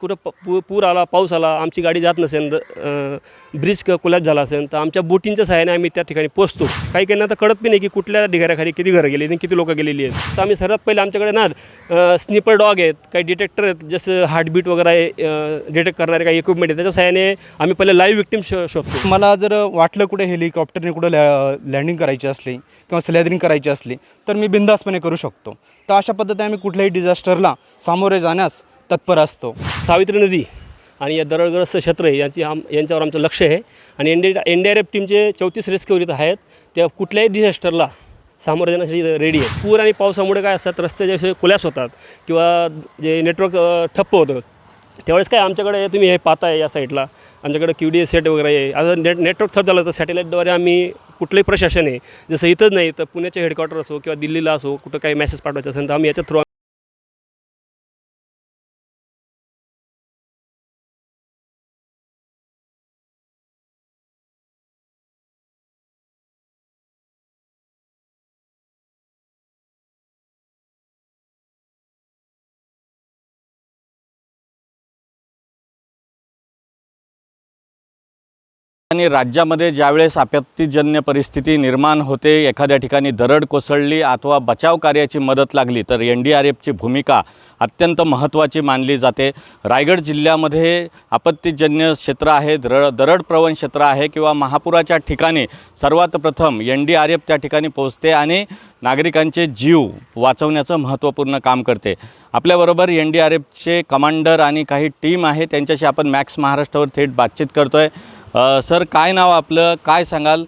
कुठं प पू पूर आला पाऊस आला आमची गाडी जात नसेल ब्रिज क कोलॅप झाला असेल तर आमच्या बोटींच्या सहाय्याने आम्ही त्या ठिकाणी पोचतो. काही काही तर कळत पण नाही की कुठल्या ढिगाऱ्याखाली किती घरं गेली आणि किती लोकं गेलेली आहेत. तर आम्ही सर्वात पहिले आमच्याकडे ना स्निपर डॉग आहेत काही डिटेक्टर आहेत जसं हार्टबीट वगैरे आहे डिटेक्ट करणारे काही इक्विपमेंट आहेत त्याच्या सहाय्याने आम्ही पहिले लाईव्ह विक्टीम शो शोधतो. मला जर वाटलं कुठे हेलिकॉप्टरने कुठं लॅ लँडिंग करायची असली किंवा स्लॅदरिंग करायची असली तर मी बिंदासपणे करू शकतो. तर अशा पद्धतीने आम्ही कुठल्याही डिझास्टरला सामोरे जाण्यास तत्पर असतो. सावित्री नदी आणि या दरडग्रस्त क्षेत्र आहे यांची आम यांच्यावर आमचं लक्ष आहे. आणि N D N D R F टीमचे चौतीस रेस्क्यू इथं आहेत. त्या कुठल्याही डिझास्टरला सामोरं जाण्यासाठी रेडी आहे पूर आणि पावसामुळे काय असतात रस्ते जसे होतात किंवा जे नेटवर्क ठप्प होतं त्यावेळेस काय आमच्याकडे तुम्ही हे पाहताय या साईडला आमच्याकडे क्यू डी एस सेट वगैरे आहे. आता नेट नेटवर्क थर झालं तर सॅटेलाईटद्वारे आम्ही कुठलंही प्रशासन आहे जसं इथंच नाही तर पुण्याचे हेडक्वार्टर असो किंवा दिल्लीला असो कुठं काही मेसेज पाठवायचं असेल तर आम्ही याच्या थ्रू आणि राज्यामध्ये ज्यावेळेस आपत्तीजन्य परिस्थिती निर्माण होते एखाद्या ठिकाणी दरड कोसळली अथवा बचाव कार्याची मदत लागली तर एन डी आर एफची भूमिका अत्यंत महत्त्वाची मानली जाते. रायगड जिल्ह्यामध्ये आपत्तीजन्य क्षेत्र आहे दर दरड प्रवण क्षेत्र आहे किंवा महापुराच्या ठिकाणी सर्वात प्रथम एन डी आर एफ त्या ठिकाणी पोहोचते आणि नागरिकांचे जीव वाचवण्याचं महत्त्वपूर्ण काम करते. आपल्याबरोबर एन डी आर एफचे कमांडर आणि काही टीम आहे त्यांच्याशी आपण मॅक्स महाराष्ट्रावर थेट बातचीत करतो आहे सर काय नाव आपलं? काय सांगाल?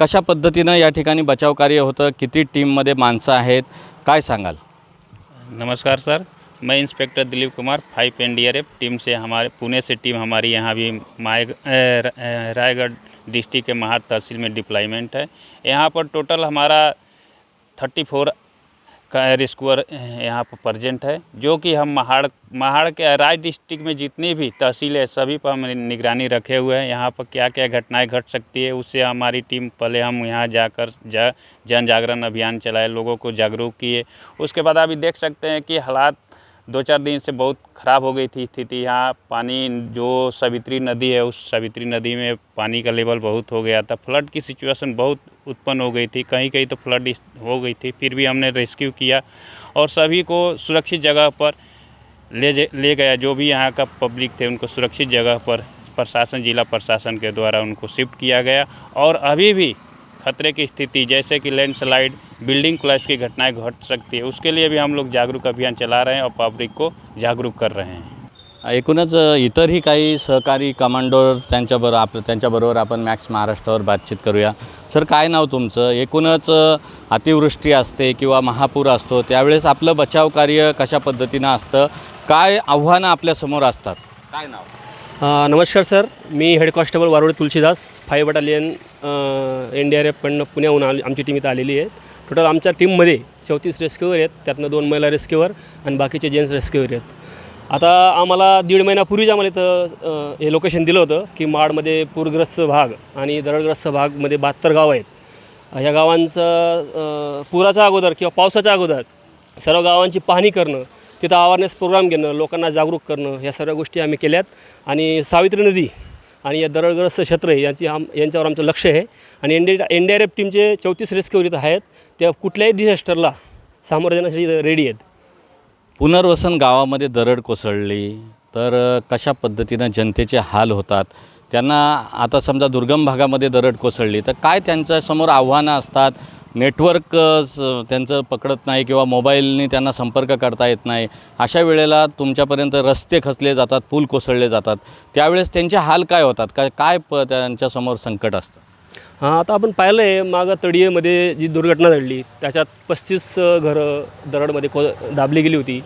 कशा पद्धतीनं या ठिकाणी बचाव कार्य होतं? किती टीममध्ये माणसं आहेत? काय सांगाल? नमस्कार सर. मैं inspector Dilip Kumar five N D R F team से हमारे पुणे से टीम हमारी यहाँ भी माय र- रायगढ़ डिस्ट्रिक्ट के महार तहसील में डिप्लॉयमेंट है। यहाँ पर टोटल हमारा थर्टी फोर का एयर स्कोर यहाँ पर प्रजेंट है, जो कि हम महाड़ महाड़ के राय डिस्ट्रिक्ट में जितनी भी तहसील है, सभी पर हम निगरानी रखे हुए हैं। यहाँ पर क्या क्या घटनाएँ घट सकती है, उससे हमारी टीम पहले हम यहाँ जाकर जा जन जागरण अभियान चलाए, लोगों को जागरूक किए। उसके बाद अभी देख सकते हैं कि हालात दो चार दिन से बहुत ख़राब हो गई थी स्थिति। यहाँ पानी जो सवित्री नदी है, उस सवित्री नदी में पानी का लेवल बहुत हो गया था। फ्लड की सिचुएशन बहुत उत्पन्न हो गई थी। कहीं कहीं तो फ्लड हो गई थी। फिर भी हमने रेस्क्यू किया और सभी को सुरक्षित जगह पर ले ले गया। जो भी यहाँ का पब्लिक थे, उनको सुरक्षित जगह पर प्रशासन, जिला प्रशासन के द्वारा उनको शिफ्ट किया गया। और अभी भी खतरे की स्थिति, जैसे कि लैंडस्लाइड बिल्डिंग क्लैश की घटनाएं घट सकती है। उसके लिए भी हम लोग जागरूक अभियान चला रहे हैं और पब्लिक को जागरूक कर रहे हैं। एकूणच इतरही काही सहकारी कमांडोर त्यांच्याबरोबर आप त्यांच्याबरोबर आपण मॅक्स महाराष्ट्रावर बातचीत करूया. सर काय नाव तुमचं? एकूणच अतिवृष्टी असते किंवा महापूर असतो त्यावेळेस आपलं बचाव कार्य कशा पद्धतीनं असतं? काय आव्हानं आपल्यासमोर असतात? काय नाव? नमस्कार सर. मी head constable Warode Tulsidas five battalion N D R एफकडनं पुण्याहून आली आमची टीम इथं आलेली आहे. टोटल आमच्या टीममध्ये चौतीस रेस्क्यूवर आहेत. त्यातनं दोन महिला रेस्क्यूवर आणि बाकीचे जेंट्स रेस्क्यूवर आहेत. आता आम्हाला दीड महिन्यापूर्वीच आम्हाला इथं हे लोकेशन दिलं होतं की माडमध्ये पूरग्रस्त भाग आणि दरडग्रस्त भागमध्ये बहात्तर गावं आहेत. ह्या गावांचं पुराच्या अगोदर किंवा पावसाच्या अगोदर सर्व गावांची पाहणी करणं तिथं अवेअरनेस प्रोग्राम घेणं लोकांना जागरूक करणं ह्या सर्व गोष्टी आम्ही केल्यात. आणि सावित्री नदी आणि या दरडग्रस्त क्षेत्र आहे यांची आम यांच्यावर आमचं लक्ष आहे. आणि N D N D R F टीमचे चौतीस रेस्क्यू इथं आहेत. त्या कुठल्याही डिझास्टरला सामोरं जाण्यासाठी रेडी आहेत. पुनर्वसन गावामध्ये दरड कोसळली तर कशा पद्धतीनं जनतेचे हाल होतात? त्यांना आता समजा दुर्गम भागामध्ये दरड कोसळली तर काय त्यांच्यासमोर आव्हानं असतात? नेटवर्क स- त्यांचं पकडत नाही किंवा मोबाईलनी त्यांना संपर्क करता येत नाही. अशा वेळेला तुमच्यापर्यंत रस्ते खचले जातात पूल कोसळले जातात. त्यावेळेस त्यांचे हाल काय होतात? काय काय प त्यांच्यासमोर संकट असतं? हां आता आपण पाहिलं आहे मागं तडीयेमध्ये जी दुर्घटना घडली त्याच्यात पस्तीस घरं दरडमध्ये को दाबली गेली होती.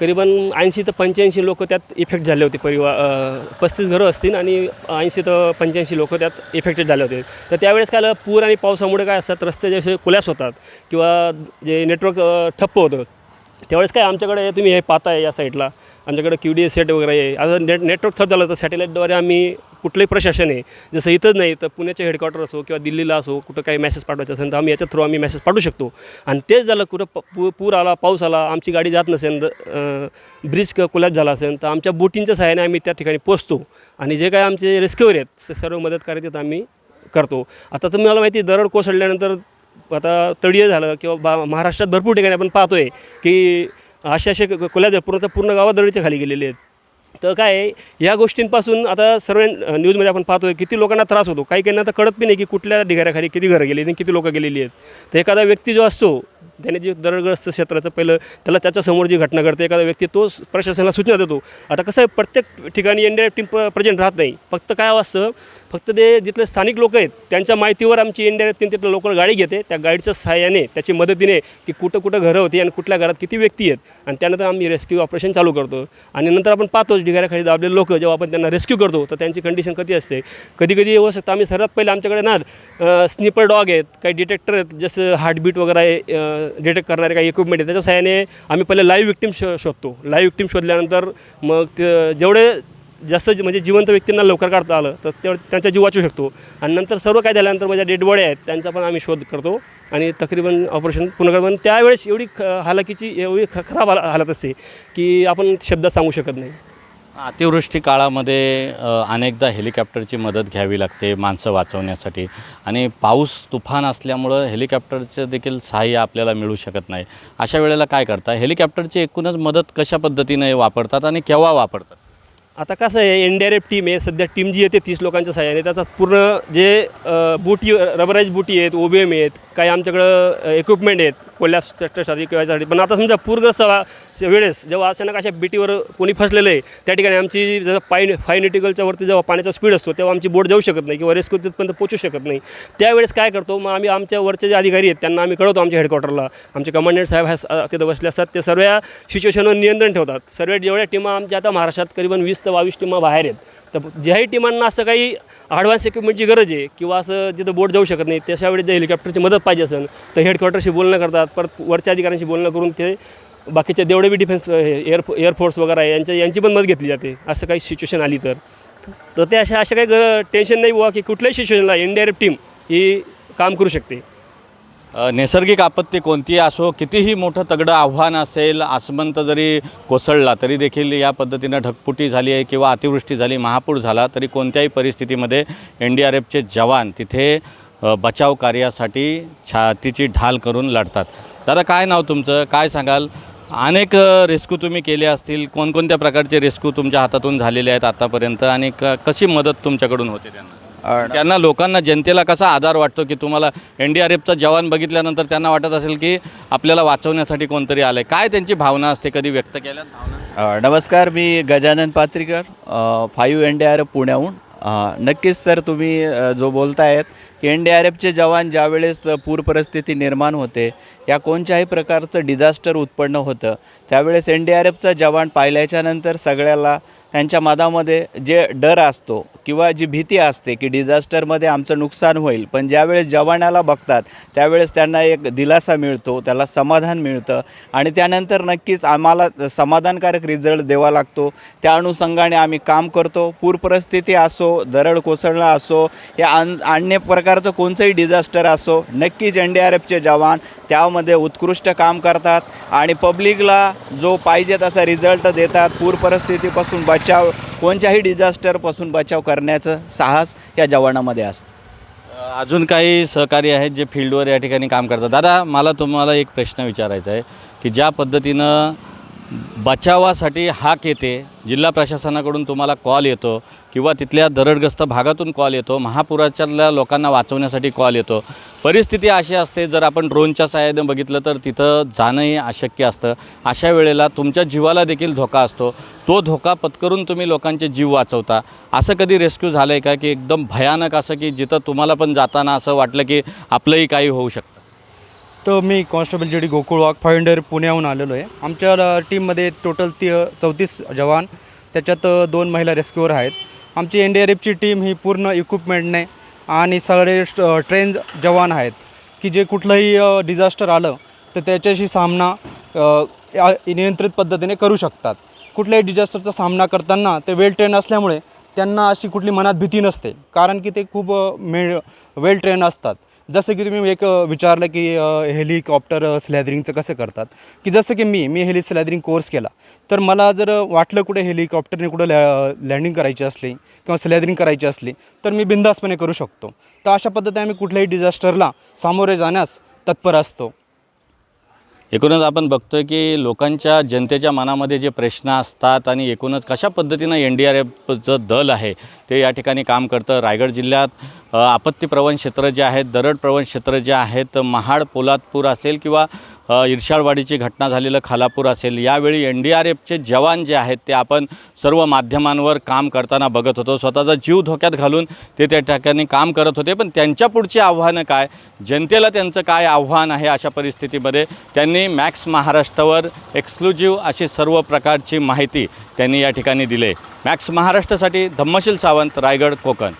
करीबन ऐंशी ते पंच्याऐंशी लोक त्यात इफेक्ट झाले होते परिवार पस्तीस घरं असतील आणि ऐंशी ते पंच्याऐंशी लोक त्यात इफेक्टेड झाले होते. तर त्यावेळेस काय पूर आणि पावसामुळे काय असतात रस्ते जसे कोलॅप्स होतात किंवा जे नेटवर्क ठप्प होतं त्यावेळेस काय आमच्याकडे तुम्ही हे पाहताय या साईडला आमच्याकडे क्यू डी एस सेट वगैरे आहे. आता नेट नेटवर्क थर झालं तर सॅटेलाईटद्वारे आम्ही कुठलंही प्रशासन आहे जसं इथंच नाही तर पुण्याचे हेडक्वार्टर असो किंवा दिल्लीला असो कुठं काही मेसेज पाठवायचं असेल तर आम्ही याच्या थ्रू आम्ही मेसेज पाठवू शकतो. आणि तेच झालं कुठं प पू पूर आला पाऊस आला आमची गाडी जात नसेल ब्रिज कोलॅप झाला असेल तर आमच्या बोटींच्या सहाय्याने आम्ही त्या ठिकाणी पोचतो आणि जे काही आमचे रेस्क्युअर आहेत सर्व मदत कार्य तिथं आम्ही करतो. आता तुम्हाला माहिती आहे, दरड कोसळल्यानंतर आता तळीय झालं किंवा बा महाराष्ट्रात भरपूर ठिकाणी आपण पाहतो आहे की असे असे कोल्या पूर्ण पूर्ण गावात दरडीच्या खाली गेलेले आहेत. तर काय आहे, या गोष्टींपासून आता सर्व न्यूजमध्ये आपण पाहतो आहे किती लोकांना त्रास होतो. काही काहींना तर कळत पण नाही की कुठल्या ढिगाऱ्याखाली किती घरं गेली आणि किती लोकं गेलेली आहेत. तर एखादा व्यक्ती जो असतो त्याने जे दरडग्रस्त क्षेत्राचं पहिलं त्याला त्याच्यासमोर जी घटना घडते एखादा व्यक्ती तो प्रशासनाला सूचना देतो. आता कसं आहे प्रत्येक ठिकाणी N D F team present राहत नाही. फक्त काय असतं फक्त ते जिथले स्थानिक लोक आहेत त्यांच्या माहितीवर आमची एन डी एफ टीम तिथलं लोकल गाडी घेते त्या गाडीच्या सहाय्याने त्याची मदतीने की कुठं कुठं घरं होती आणि कुठल्या घरात किती व्यक्ती आहेत आणि त्यानंतर आम्ही रेस्क्यू ऑपरेशन चालू करतो. आणि नंतर आपण पाहतोच ढिगाऱ्याखाली दाबलेले लोक जेव्हा आपण त्यांना रेस्क्यू करतो तर त्यांची कंडिशन कधी असते? कधी कधी येऊ शकतं. आम्ही सर्वात पहिले आमच्याकडे ना स्निपर डॉग आहेत काही डिटेक्टर आहेत जसं हार्टबीट वगैरे आहे डिटेक्ट करणारे काही इक्विपमेंट आहे त्याच्या सहाय्याने आम्ही पहिले लाईव्ह विक्टीम शो शोधतो. लाईव्ह विक्टीम शोधल्यानंतर मग ते जेवढे जास्त जे- म्हणजे जिवंत व्यक्तींना लवकर काढता आलं तर तेवढं त्यांचा जीव वाचू शकतो. आणि नंतर सर्व काय झाल्यानंतर माझ्या डेडबॉडी आहेत त्यांचा पण आम्ही शोध करतो. आणि तकरीबन ऑपरेशन पूर्ण करतो पण त्यावेळेस एवढी ख हालाकीची एवढी ख खराब हाल हालत असते की आपण शब्दात सांगू शकत नाही. अतिवृष्टी काळामध्ये अनेकदा हेलिकॉप्टरची मदत घ्यावी लागते माणसं वाचवण्यासाठी. आणि पाऊस तुफान असल्यामुळं हेलिकॉप्टरचं देखील सहाय्य आपल्याला मिळू शकत नाही. अशा वेळेला काय करता? हेलिकॉप्टरची एकूणच मदत कशा पद्धतीने वापरतात आणि केव्हा वापरतात? आता कसं आहे N D R F team आहे सध्या टीम जी येते तीस लोकांच्या सहाय्याने त्याचा पूर्ण जे बोटी बुटी रबराईज बुटी आहेत ओ बी एम आहेत काही आमच्याकडं इक्विपमेंट आहेत कोल्हाप सेक्टरसाठी किंवा याच्यासाठी. पण आता समजा पूरग्रस्त वा- वेळेस जेव्हा अचानक अशा बेटीवर कोणी फसलेलं आहे त्या ठिकाणी आमची जसं पाय फायनिटिकलच्या वरती जेव्हा पाण्याचा स्पीड असतो तेव्हा आमची बोट जाऊ शकत नाही किंवा रेस्क्यू तिथपर्यंत पोचू शकत नाही. त्यावेळेस काय करतो मग आम्ही आमच्या वरचे जे अधिकारी आहेत त्यांना आम्ही कळवतो आमच्या हेडक्वार्टरला आमचे कमांडंट साहेब ह्या- तिथं बसले असतात ते सर्व सिच्युएशनवर नियंत्रण ठेवतात. सर्व जेवढ्या टीमा आमच्या आता महाराष्ट्रात करीबन वीस ते बावीस टीमा बाहेर आहेत. तर ज्याही टीमांना असं काही ॲडव्हान्स इक्विपमेंटची गरज आहे किंवा असं जिथं बोट जाऊ शकत नाही तशा वेळी जर हेलिकॉप्टरची मदत पाहिजे असेल तर हेडक्वार्टरशी बोलणं करतात परत वरच्या अधिकाऱ्यांशी बोलणं करून ते बाकीचे जेवढे बी डिफेन्स एअर एअरफोर्स वगैरे आहे यांच्या यांची पण मदत घेतली जाते. असं काही सिच्युएशन आली तर. तर ते अशा अशा काही ग टेन्शन नाही बुवा की कुठल्याही सिच्युएशनला N D R F team ही काम करू शकते. नैसर्गिक आपत्ती कोणतीही असो कितीही मोठं तगडं आव्हान असेल आसमंत जरी कोसळला तरी देखील या पद्धतीनं ढकपुटी झाली आहे किंवा अतिवृष्टी झाली महापूर झाला तरी कोणत्याही परिस्थितीमध्ये एन डी आर एफचे जवान तिथे बचाव कार्यासाठी छातीची ढाल करून लढतात. दादा काय नाव तुमचं? काय सांगाल? अनेक रेस्क्यू तुम्ही केले असतील. कोणकोणत्या प्रकारचे रेस्क्यू तुमच्या हातातून झालेले आहेत आतापर्यंत आणि क कशी मदत तुमच्याकडून होते त्यांना? त्यांना लोकांना जनतेला कसा आधार वाटतो की तुम्हाला एन डी आर एफचा जवान बघितल्यानंतर त्यांना वाटत असेल की आपल्याला वाचवण्यासाठी कोणतरी आलं आहे काय त्यांची भावना असते कधी व्यक्त अ, नमस्कार मी Gajanan Patrikar five N D R F पुण्याहून. नक्कीच सर तुम्ही जो बोलतायत की एन डी आर एफचे जवान ज्यावेळेस पूर परिस्थिती निर्माण होते या कोणत्याही प्रकारचं डिझास्टर उत्पन्न होतं त्यावेळेस एन डी आर एफचा जवान पाहिल्याच्यानंतर सगळ्याला त्यांच्या मनामध्ये जे डर असतो किंवा जी भीती असते की डिझास्टरमध्ये आमचं नुकसान होईल पण ज्यावेळेस जवानाला बघतात त्यावेळेस त्यांना एक दिलासा मिळतो त्याला समाधान मिळतं आणि त्यानंतर नक्कीच आम्हाला समाधानकारक रिझल्ट द्यावा लागतो. त्या अनुषंगाने आम्ही काम करतो. पूर परिस्थिती असो दरड कोसळणं असो या अन अन्य प्रकारचं कोणतंही डिझास्टर असो नक्कीच एन डी आर एफचे जवान त्यामध्ये उत्कृष्ट काम करतात आणि पब्लिकला जो पाहिजे तसा रिझल्ट देतात. पूर परिस्थितीपासून बचाव कोणत्याही डिझास्टरपासून बचाव करण्याचं साहस या जवानामध्ये असतं. अजून काही सहकारी आहेत जे फील्डवर या ठिकाणी काम करतात. दादा मला तुम्हाला एक प्रश्न विचारायचा आहे की ज्या पद्धतीनं बचावासाठी हाक येते जिल्हा प्रशासनाकडून तुम्हाला कॉल येतो किंवा तिथल्या दरडग्रस्त भागातून कॉल येतो महापुराच्यातल्या लोकांना वाचवण्यासाठी कॉल येतो. परिस्थिती अशी असते जर आपण ड्रोनच्या सहाय्याने बघितलं तर तिथं जाणंही अशक्य असतं. अशा वेळेला तुमच्या जीवाला देखील धोका असतो. तो धोका पत्करून तुम्ही लोकांचे जीव वाचवता. असं कधी रेस्क्यू झालं आहे का की एकदम भयानक असं की जिथं तुम्हाला पण जाताना असं वाटलं की आपलंही काही होऊ शकतं? तर मी constable G D Gokul Wagh finder पुण्याहून आलेलो आहे. आमच्या टीममध्ये टोटल ती चौतीस जवान त्याच्यात दोन महिला रेस्क्युअर आहेत. आमची एन डी आर एफची टीम ही पूर्ण इक्विपमेंटने आणि सगळे ट्रेन जवान आहेत. की जे कुठलंही डिझास्टर आलं तर त्याच्याशी सामना या- नियंत्रित पद्धतीने करू शकतात. कुठल्याही डिझास्टरचा सामना करताना ते वेल ट्रेन असल्यामुळे त्यांना अशी कुठली मनात भीती नसते. कारण की ते खूप मे वेल ट्रेन असतात. जसं की तुम्ही एक विचारलं की हेलिकॉप्टर स्लॅदरिंगचं कसं करतात? की जसं की मी मी हेली स्लॅदरिंग कोर्स केला. तर मला जर वाटलं कुठे हेलिकॉप्टरने कुठं लॅ लँडिंग करायची असली किंवा स्लॅदरिंग करायची असली तर मी बिंदासपणे करू शकतो. तर अशा पद्धतीने आम्ही कुठल्याही डिझास्टरला सामोरे जाण्यास तत्पर असतो. एकूणच आपण बघतोय की लोकांच्या जनतेच्या मनामध्ये जे प्रश्न असतात आणि एकूणच कशा पद्धतीनं एन डी आर एफचं दल आहे ते या ठिकाणी काम करतं. रायगड जिल्ह्यात आपत्ती आपत्तीप्रवण क्षेत्र जे आहेत दरड प्रवण क्षेत्र जे आहेत महाड पोलादपूर असेल किंवा इर्शाळवाडीची घटना झालेलं खालापूर असेल यावेळी एन डी आर एफचे जवान जे आहेत ते आपण सर्व माध्यमांवर काम करताना बघत होतो. स्वतःचा जीव धोक्यात घालून ते त्या ठिकाणी काम करत होते. पण त्यांच्या पुढची आव्हानं काय? जनतेला त्यांचं काय आव्हान आहे अशा परिस्थितीमध्ये त्यांनी मॅक्स महाराष्ट्रावर एक्सक्लुझिव्ह अशी सर्व प्रकारची माहिती त्यांनी या ठिकाणी दिली मॅक्स महाराष्ट्रासाठी धम्मशील सावंत रायगड कोकण.